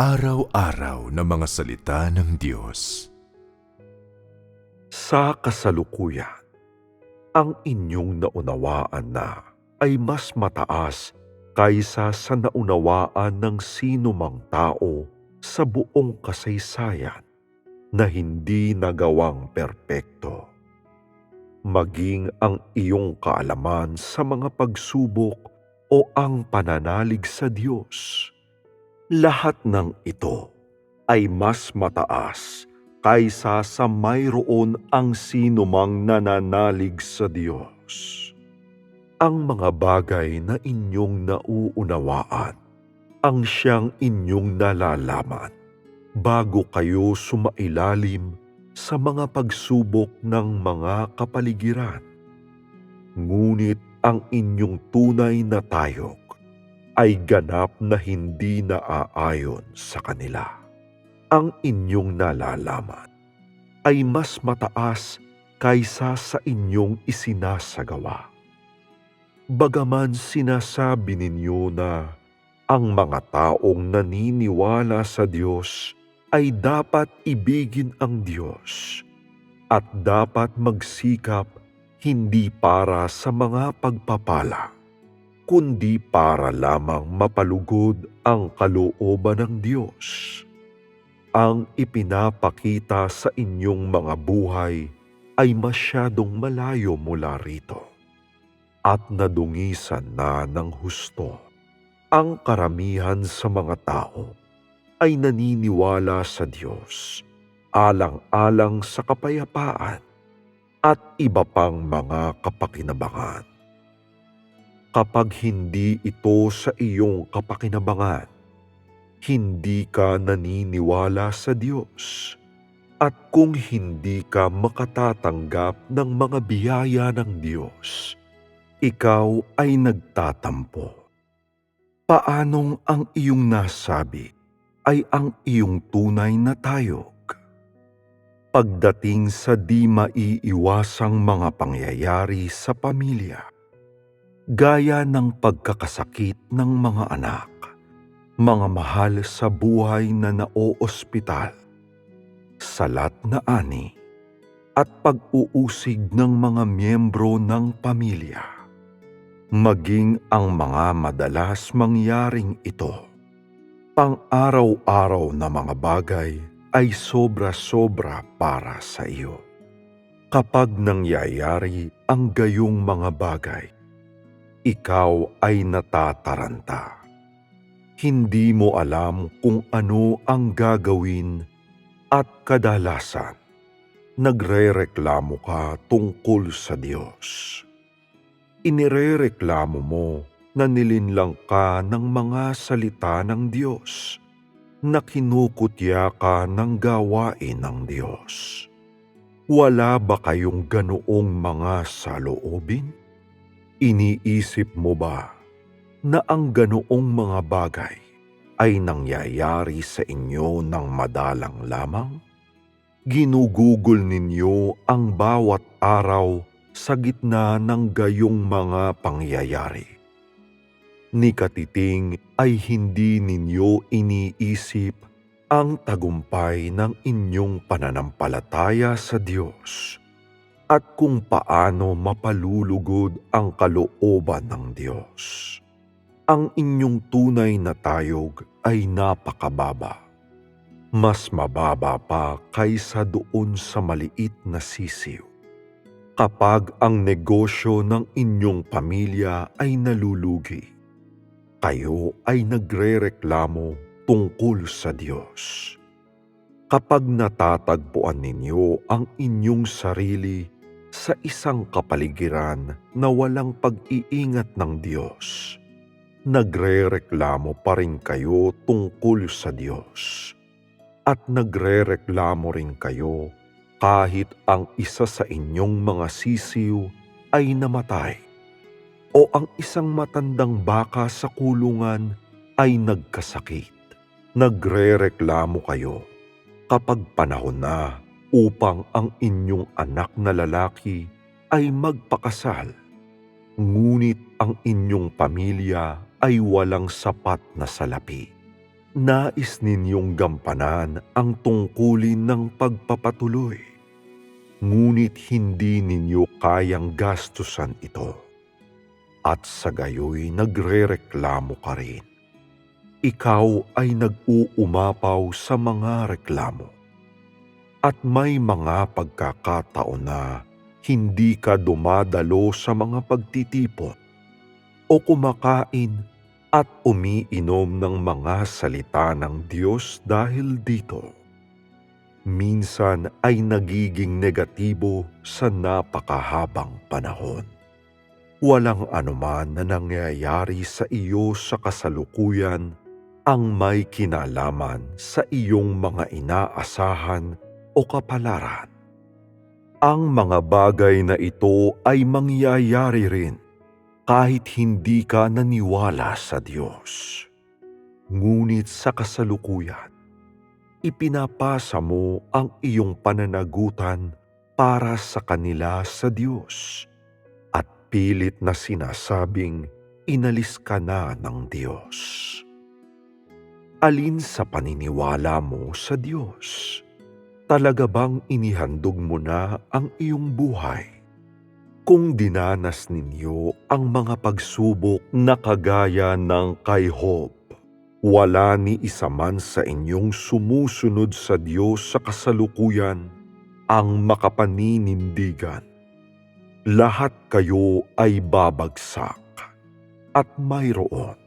Araw-araw na mga salita ng Diyos. Sa kasalukuyan, ang inyong naunawaan na ay mas mataas kaysa sa naunawaan ng sino mang tao sa buong kasaysayan na hindi nagawang perpekto. Maging ang iyong kaalaman sa mga pagsubok o ang pananalig sa Diyos. Lahat ng ito ay mas mataas kaysa sa mayroon ang sino mang nananalig sa Diyos. Ang mga bagay na inyong nauunawaan, ang siyang inyong nalalaman, bago kayo sumailalim sa mga pagsubok ng mga kapaligiran. Ngunit ang inyong tunay na tayog ay ganap na hindi naaayon sa kanila. Ang inyong nalalaman ay mas mataas kaysa sa inyong isinasagawa. Bagaman sinasabi ninyo na ang mga taong naniniwala sa Diyos ay dapat ibigin ang Diyos at dapat magsikap hindi para sa mga pagpapala, kundi para lamang mapalugod ang kalooban ng Diyos. Ang ipinapakita sa inyong mga buhay ay masyadong malayo mula rito at nadungisan na ng husto. Ang karamihan sa mga tao ay naniniwala sa Diyos, alang-alang sa kapayapaan at iba pang mga kapakinabangan. Kapag hindi ito sa iyong kapakinabangan, hindi ka naniniwala sa Diyos. At kung hindi ka makatatanggap ng mga biyaya ng Diyos, ikaw ay nagtatampo. Paanong ang iyong nasabi ay ang iyong tunay na tayog? Pagdating sa di maiiwasang mga pangyayari sa pamilya, gaya ng pagkakasakit ng mga anak, mga mahal sa buhay na naoospital, salat na ani, at pag-uusig ng mga miyembro ng pamilya. Maging ang mga madalas mangyaring ito, pang-araw-araw na mga bagay ay sobra-sobra para sa iyo. Kapag nangyayari ang gayong mga bagay, ikaw ay natataranta. Hindi mo alam kung ano ang gagawin at kadalasan, nagre-reklamo ka tungkol sa Diyos. Inirereklamo mo na nilinlang ka ng mga salita ng Diyos na kinukutya ka ng gawain ng Diyos. Wala ba kayong ganoong mga saloobin? Iniisip mo ba na ang ganoong mga bagay ay nangyayari sa inyo ng madalang lamang? Ginugugol ninyo ang bawat araw sa gitna ng gayong mga pangyayari. Ni katiting ay hindi ninyo iniisip ang tagumpay ng inyong pananampalataya sa Diyos at kung paano mapalulugod ang kalooban ng Diyos. Ang inyong tunay na tayog ay napakababa. Mas mababa pa kaysa doon sa maliit na sisiw. Kapag ang negosyo ng inyong pamilya ay nalulugi, kayo ay nagre-reklamo tungkol sa Diyos. Kapag natatagpuan ninyo ang inyong sarili sa isang kapaligiran na walang pag-iingat ng Diyos. Nagre-reklamo pa rin kayo tungkol sa Diyos. At nagre-reklamo rin kayo kahit ang isa sa inyong mga sisiw ay namatay o ang isang matandang baka sa kulungan ay nagkasakit. Nagre-reklamo kayo kapag panahon na upang ang inyong anak na lalaki ay magpakasal. Ngunit ang inyong pamilya ay walang sapat na salapi. Nais ninyong gampanan ang tungkulin ng pagpapatuloy. Ngunit hindi ninyo kayang gastusan ito. At sa gayoy nagrereklamo ka rin. Ikaw ay nag-uumapaw sa mga reklamo. At may mga pagkakataon na hindi ka dumadalo sa mga pagtitipon o kumakain at umiinom ng mga salita ng Diyos dahil dito. Minsan ay nagiging negatibo sa napakahabang panahon. Walang anuman na nangyayari sa iyo sa kasalukuyan ang may kinalaman sa iyong mga inaasahan o kapalaran. Ang mga bagay na ito ay mangyayari rin kahit hindi ka naniwala sa Diyos. Ngunit sa kasalukuyan, ipinapasa mo ang iyong pananagutan para sa kanila sa Diyos at pilit na sinasabing inalis ka na ng Diyos. Alin sa paniniwala mo sa Diyos? Talaga bang inihandog mo na ang iyong buhay? Kung dinanas ninyo ang mga pagsubok na kagaya ng kay Job, wala ni isa man sa inyong sumusunod sa Diyos sa kasalukuyan ang makapaninindigan. Lahat kayo ay babagsak at mayroon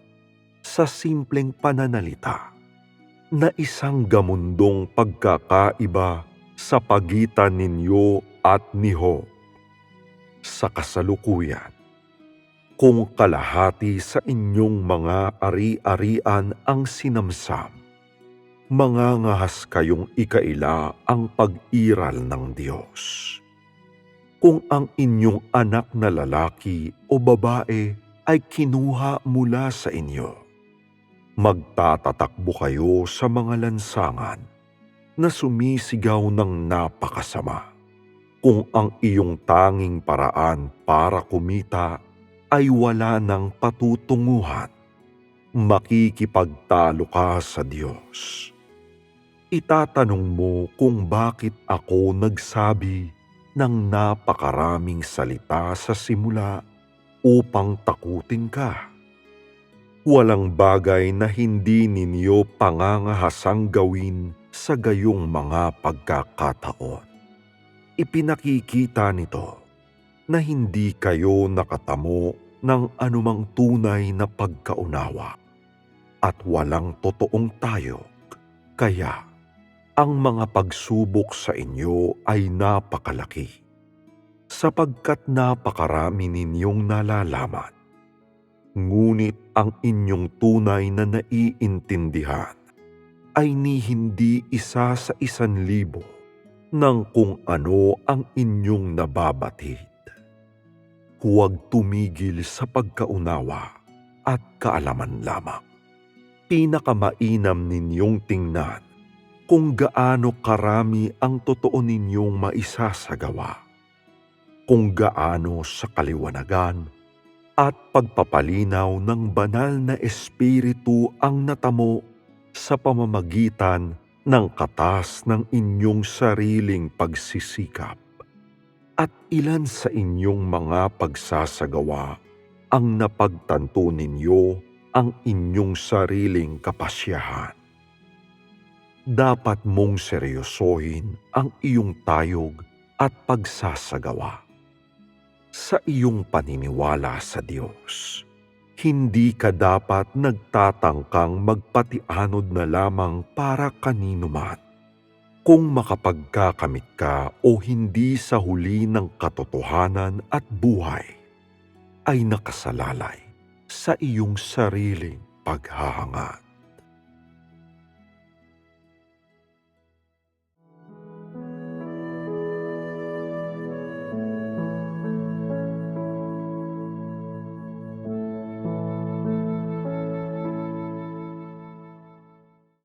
sa simpleng pananalita na isang gamundong pagkakaiba sa pagitan ninyo at ni Job sa kasalukuyan. Kung kalahati sa inyong mga ari-arian ang sinamsam, mga ngahas kayong ikaila ang pag-iral ng Diyos. Kung ang inyong anak na lalaki o babae ay kinuha mula sa inyo, magtatatakbo kayo sa mga lansangan na sumisigaw ng napakasama kung ang iyong tanging paraan para kumita ay wala ng patutunguhan, makikipagtalo ka sa Diyos. Itatanong mo kung bakit ako nagsabi ng napakaraming salita sa simula upang takutin ka. Walang bagay na hindi ninyo pangangahasang gawin sa gayong mga pagkakataon ipinakikita nito na hindi kayo nakatamo ng anumang tunay na pagkaunawa at walang totoong tayo. Kaya ang mga pagsubok sa inyo ay napakalaki sapagkat napakarami ninyong nalalaman. Ngunit ang inyong tunay na naiintindihan ay ni hindi isa sa isan libo ng kung ano ang inyong nababatid. Huwag tumigil sa pagkaunawa at kaalaman lamang. Pinakamainam ninyong tingnan kung gaano karami ang totoo ninyong maisasagawa, kung gaano sa kaliwanagan at pagpapalinaw ng banal na espiritu ang natamo sa pamamagitan ng katas ng inyong sariling pagsisikap at ilan sa inyong mga pagsasagawa ang napagtanto ninyo ang inyong sariling kapasyahan. Dapat mong seryosohin ang iyong tayog at pagsasagawa sa iyong paniniwala sa Diyos hindi ka dapat nagtatangkang magpatianod na lamang para kanino man. Kung makapagkakamit ka o hindi sa huli ng katotohanan at buhay, ay nakasalalay sa iyong sariling paghahangad.